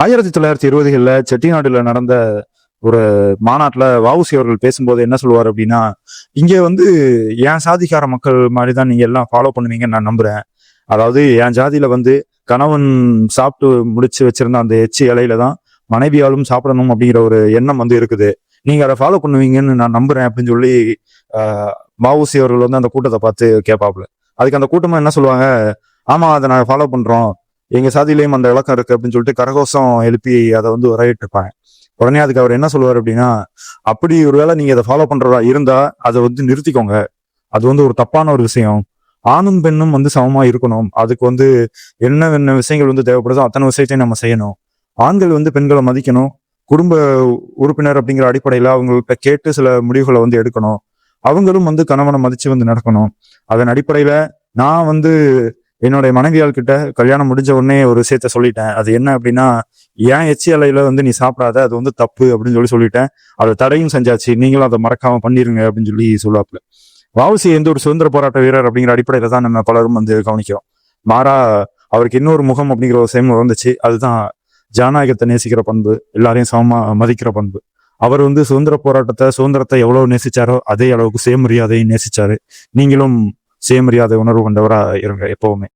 ஆயிரத்தி தொள்ளாயிரத்தி இருபதுகளில் செட்டிநாடுல நடந்த ஒரு மாநாட்டில் வவுசி அவர்கள் பேசும்போது என்ன சொல்லுவார் அப்படின்னா இங்கே வந்து என் சாதிக்கார மக்கள் மாதிரி தான் நீங்கள் எல்லாம் ஃபாலோ பண்ணுவீங்கன்னு நான் நம்புறேன். அதாவது என் ஜாதியில வந்து கணவன் சாப்பிட்டு முடிச்சு வச்சிருந்த அந்த எச்சி இலையில தான் மனைவியாலும் சாப்பிடணும் அப்படிங்கிற ஒரு எண்ணம் வந்து இருக்குது. நீங்கள் அதை ஃபாலோ பண்ணுவீங்கன்னு நான் நம்புகிறேன் அப்படின்னு சொல்லி ஆஹ், அவர்கள் வந்து அந்த கூட்டத்தை பார்த்து கேட்பாப்புல. அதுக்கு அந்த கூட்டமாக என்ன சொல்லுவாங்க ஆமாம் அதை நாங்கள் ஃபாலோ பண்றோம். எங்க சாதியிலையும் அந்த விளக்கம் இருக்கு அப்படின்னு சொல்லிட்டு கரகோஷம் எழுப்பி அதை வந்து உரையிட்டிருப்பாங்க உடனே அதுக்கு அவர் என்ன சொல்லுவார் அப்படின்னா அப்படி ஒருவேளை நீங்க அதை ஃபாலோ பண்றதா இருந்தா அதை வந்து நிறுத்திக்கோங்க. அது வந்து ஒரு தப்பான ஒரு விஷயம். ஆணும் பெண்ணும் வந்து சமமா இருக்கணும். அதுக்கு வந்து என்னென்ன விஷயங்கள் வந்து தேவைப்படுதோ அத்தனை விஷயத்தையும் நம்ம செய்யணும். ஆண்கள் வந்து பெண்களை மதிக்கணும். குடும்ப உறுப்பினர் அப்படிங்கிற அடிப்படையில அவங்கள்ட்ட கேட்டு சில முடிவுகளை வந்து எடுக்கணும். அவங்களும் வந்து கணவனை மதிச்சு வந்து நடக்கணும். அதன் அடிப்படையில நான் வந்து என்னுடைய மனைவியால் கிட்ட கல்யாணம் முடிஞ்ச உடனே ஒரு விஷயத்த சொல்லிட்டேன். அது என்ன அப்படின்னா ஏன் எச்சி அலையில வந்து நீ சாப்பிடாத அது வந்து தப்பு அப்படின்னு சொல்லி சொல்லிட்டேன். அதை தடையும் செஞ்சாச்சு. நீங்களும் அதை மறக்காம பண்ணிருங்க அப்படின்னு சொல்லி சொல்லுவாப்புல. வாவுசி எந்த ஒரு சுதந்திர போராட்ட வீரர் அப்படிங்கிற அடிப்படையில தான் நம்ம பலரும் வந்து கவனிக்கிறோம். மாறா அவருக்கு இன்னொரு முகம் அப்படிங்கிற ஒரு சேம் வந்துச்சு. அதுதான் ஜனநாயகத்தை நேசிக்கிற பண்பு எல்லாரையும் சமமா மதிக்கிற பண்பு. அவர் வந்து சுதந்திர போராட்டத்தை சுதந்திரத்தை எவ்வளவு நேசிச்சாரோ அதே அளவுக்கு சுயமரியாதையும் நேசிச்சாரு. நீங்களும் சுயமரியாதை உணர்வு கொண்டவராக இருங்க எப்பவுமே.